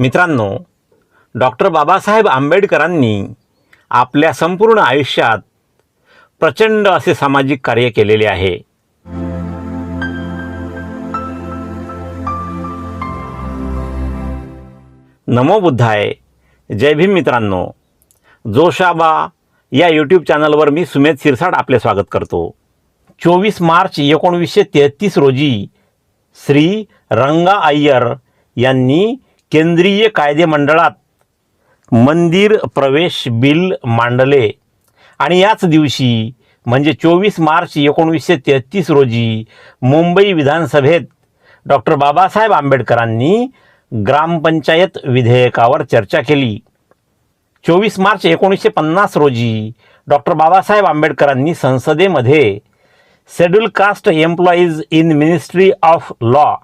मित्रांनो डॉक्टर बाबासाहेब आंबेडकरांनी आपल्या संपूर्ण आयुष्यात प्रचंड असे सामाजिक कार्य केलेले आहे. नमो बुद्धाय. जय भीम मित्रांनो. जोशाबा या यूट्यूब चॅनलवर मी सुमेध सिरसाट आपले स्वागत करतो. चोवीस मार्च एकोणवीसशे तेहतीस रोजी श्री रंगा अय्यर यांनी केंद्रीय कायदेमंडळात मंदिर प्रवेश बिल मांडले. आणि याच दिवशी म्हणजे चोवीस मार्च एकोणीसशे तेहतीस रोजी मुंबई विधानसभेत डॉक्टर बाबासाहेब आंबेडकरांनी ग्रामपंचायत विधेयकावर चर्चा केली. चोवीस मार्च एकोणीसशे पन्नास रोजी डॉक्टर बाबासाहेब आंबेडकरांनी संसदेमध्ये schedule caste employees in ministry of law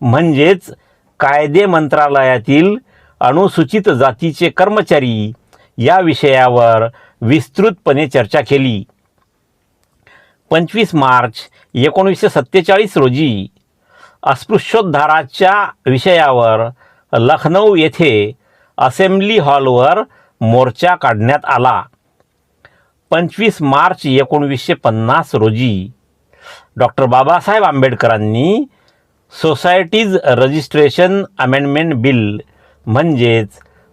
म्हणजेच कायदे मंत्रालयातील अनुसूचित जातीचे कर्मचारी या विषयावर विस्तृतपणे चर्चा केली. पंचवीस मार्च एकोणीसशे सत्तेचाळीस रोजी अस्पृश्योद्धाराच्या विषयावर लखनौ येथे असेंब्ली हॉलवर मोर्चा काढण्यात आला. पंचवीस मार्च एकोणवीसशे पन्नास रोजी डॉक्टर बाबासाहेब आंबेडकरांनी सोसायटीज रजिस्ट्रेशन अमेंडमेंट बिल म्हणजेच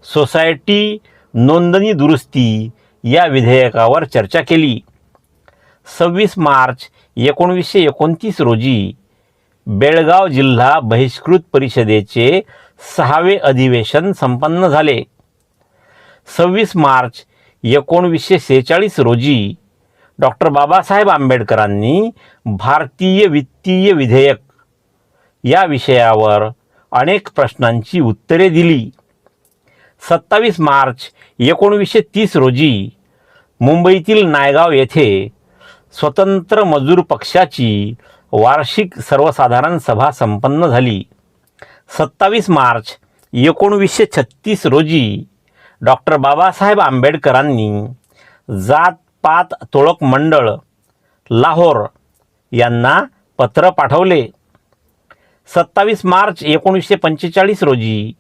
सोसायटी नोंदणी दुरुस्ती या विधेयकावर चर्चा केली. सव्वीस मार्च एकोणवीसशे एकोणतीस रोजी बेळगाव जिल्हा बहिष्कृत परिषदेचे सहावे अधिवेशन संपन्न झाले. सव्वीस मार्च एकोणवीसशे सेहेचाळीस रोजी डॉक्टर बाबासाहेब आंबेडकरांनी भारतीय वित्तीय विधेयक या विषयावर अनेक प्रश्नांची उत्तरे दिली. सत्तावीस मार्च एकोणवीसशे तीस रोजी मुंबईतील नायगाव येथे स्वतंत्र मजूर पक्षाची वार्षिक सर्वसाधारण सभा संपन्न झाली. सत्तावीस मार्च एकोणवीसशे छत्तीस रोजी डॉक्टर बाबासाहेब आंबेडकरांनी जात पात तोळक मंडळ लाहोर यांना पत्र पाठवले. सत्तावीस मार्च एकोणीसशे पंचेचाळीस रोजी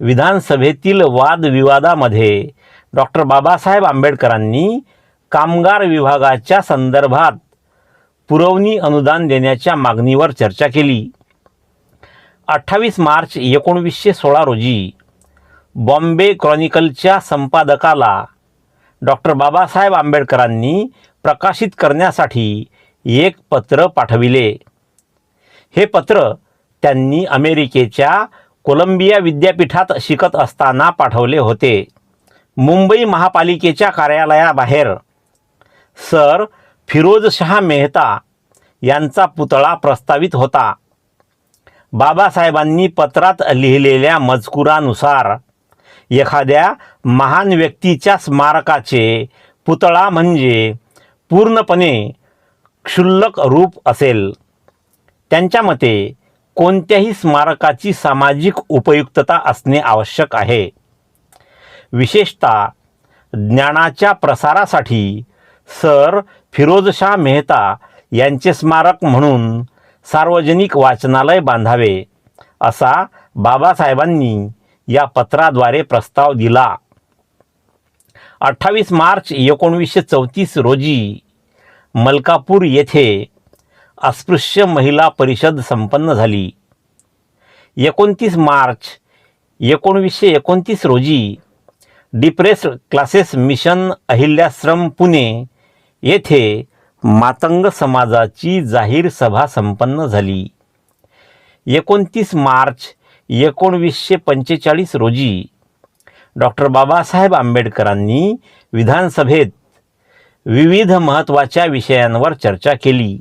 विधानसभेतील वादविवादामध्ये डॉक्टर बाबासाहेब आंबेडकरांनी कामगार विभागाच्या संदर्भात पुरवणी अनुदान देण्याच्या मागणीवर चर्चा केली. अठ्ठावीस मार्च एकोणवीसशे सोळा रोजी बॉम्बे क्रॉनिकलच्या संपादकाला डॉक्टर बाबासाहेब आंबेडकरांनी प्रकाशित करण्यासाठी एक पत्र पाठविले. हे पत्र त्यांनी अमेरिकेच्या कोलंबिया विद्यापीठात शिकत असताना पाठवले होते. मुंबई महापालिकेच्या कार्यालयाबाहेर सर फिरोजशहा मेहता यांचा पुतळा प्रस्तावित होता. बाबासाहेबांनी पत्रात लिहिलेल्या मजकुरानुसार एखाद्या महान व्यक्तीच्या स्मारकाचे पुतळा म्हणजे पूर्णपणे क्षुल्लक रूप असेल. त्यांच्या मते कोणत्याही स्मारकाची सामाजिक उपयुक्तता असणे आवश्यक आहे. विशेषतः ज्ञानाच्या प्रसारासाठी सर फिरोजशाह मेहता यांचे स्मारक म्हणून सार्वजनिक वाचनालय बांधावे असा बाबासाहेबांनी या पत्राद्वारे प्रस्ताव दिला. अठ्ठावीस मार्च एकोणवीसशे चौतीस रोजी मलकापूर येथे अस्पृश्य महिला परिषद संपन्न झाली. एकोणतीस मार्च एकोणवीसशे एकोणतीस रोजी depressed classes mission Ahilyashram Pune येथे मातंग समाजाची जाहीर सभा संपन्न झाली. एकोणतीस मार्च एकोणवीसशे पंचेचाळीस रोजी डॉक्टर बाबासाहेब आंबेडकरांनी विधानसभेत विविध महत्त्वाच्या विषयांवर चर्चा केली.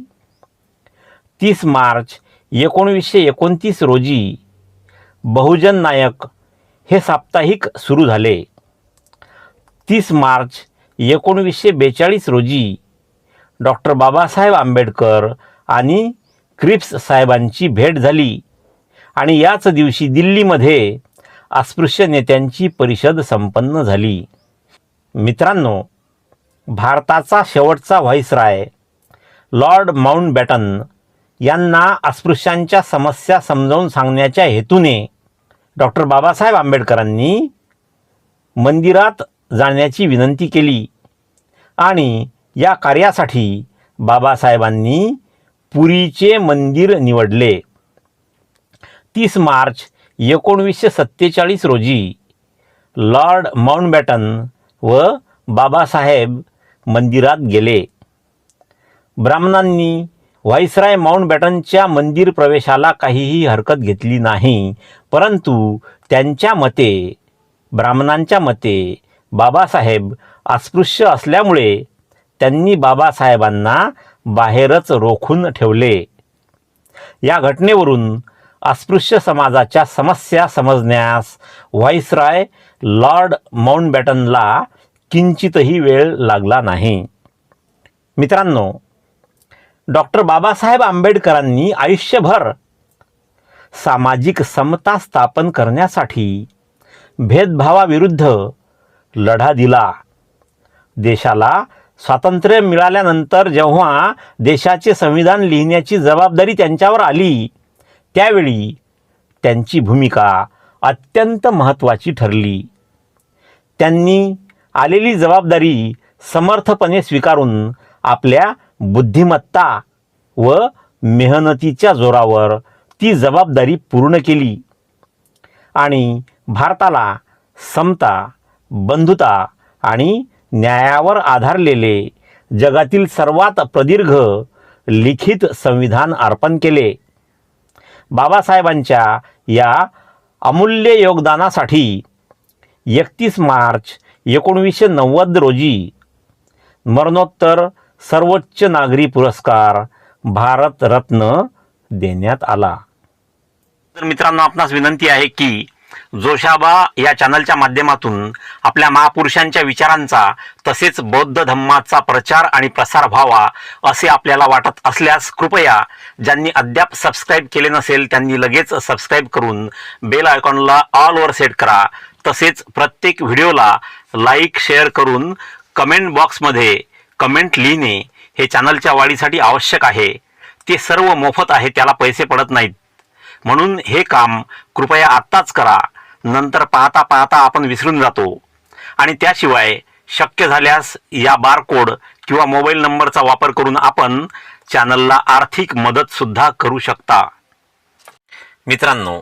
तीस मार्च एकोणवीसशे एकोणतीस रोजी बहुजन नायक हे साप्ताहिक सुरू झाले. तीस मार्च एकोणवीसशे बेचाळीस रोजी डॉक्टर बाबासाहेब आंबेडकर आणि क्रिप्स साहेबांची भेट झाली आणि याच दिवशी दिल्लीमध्ये अस्पृश्य नेत्यांची परिषद संपन्न झाली. मित्रांनो भारताचा शेवटचा व्हाईसराय लॉर्ड माउंटबॅटन यांना अस्पृश्यांच्या समस्या समजावून सांगण्याच्या हेतूने डॉक्टर बाबासाहेब आंबेडकरांनी मंदिरात जाण्याची विनंती केली आणि या कार्यासाठी बाबासाहेबांनी पुरीचे मंदिर निवडले. तीस मार्च एकोणवीसशे सत्तेचाळीस रोजी लॉर्ड माउंटबॅटन व बाबासाहेब मंदिरात गेले. ब्राह्मणांनी व्हाईसराय माउंटबॅटनच्या मंदिर प्रवेशाला काहीही हरकत घेतली नाही. परंतु त्यांच्या मते ब्राह्मणांच्या मते बाबासाहेब अस्पृश्य असल्यामुळे त्यांनी बाबासाहेबांना बाहेरच रोखून ठेवले. या घटनेवरून अस्पृश्य समाजाच्या समस्या समजण्यास व्हाईसराय लॉर्ड माउंटबॅटनला किंचितही वेळ लागला नाही. मित्रांनो डॉक्टर बाबासाहेब आंबेडकरांनी आयुष्यभर सामाजिक समता स्थापन करण्यासाठी भेदभावाविरुद्ध लढा दिला. देशाला स्वातंत्र्य मिळाल्यानंतर जेव्हा देशाचे संविधान लिहिण्याची जबाबदारी त्यांच्यावर आली त्यावेळी त्यांची भूमिका अत्यंत महत्त्वाची ठरली. त्यांनी आलेली जबाबदारी समर्थपणे स्वीकारून आपल्या बुद्धिमत्ता व मेहनतीच्या जोरावर ती जबाबदारी पूर्ण केली. आणि भारताला समता बंधुता आणि न्यायावर आधारलेले जगातील सर्वात प्रदीर्घ लिखित संविधान अर्पण केले. बाबासाहेबांच्या या अमूल्य योगदानासाठी एकतीस मार्च एकोणवीसशे नव्वद रोजी मरणोत्तर सर्वोच्च नागरी पुरस्कार भारतरत्न देण्यात आला. तर मित्रांनो आपणास विनंती आहे की जोशाबा या चॅनलच्या माध्यमातून आपल्या महापुरुषांच्या विचारांचा तसेच बौद्ध धम्माचा प्रचार आणि प्रसार व्हावा असे आपल्याला वाटत असल्यास कृपया ज्यांनी अद्याप सबस्क्राईब केले नसेल त्यांनी लगेच सबस्क्राईब करून बेल आयकॉनला ऑलवर सेट करा. तसेच प्रत्येक व्हिडिओला लाईक शेअर करून कमेंट बॉक्समध्ये कमेंट लिहिणे हे चॅनलच्या वाढीसाठी आवश्यक आहे. ते सर्व मोफत आहे त्याला पैसे पडत नाहीत. म्हणून हे काम कृपया आत्ताच करा. नंतर पाहता पाहता आपण विसरून जातो. आणि त्याशिवाय शक्य झाल्यास या बारकोड किंवा मोबाईल नंबरचा वापर करून आपण चॅनलला आर्थिक मदतसुद्धा करू शकता. मित्रांनो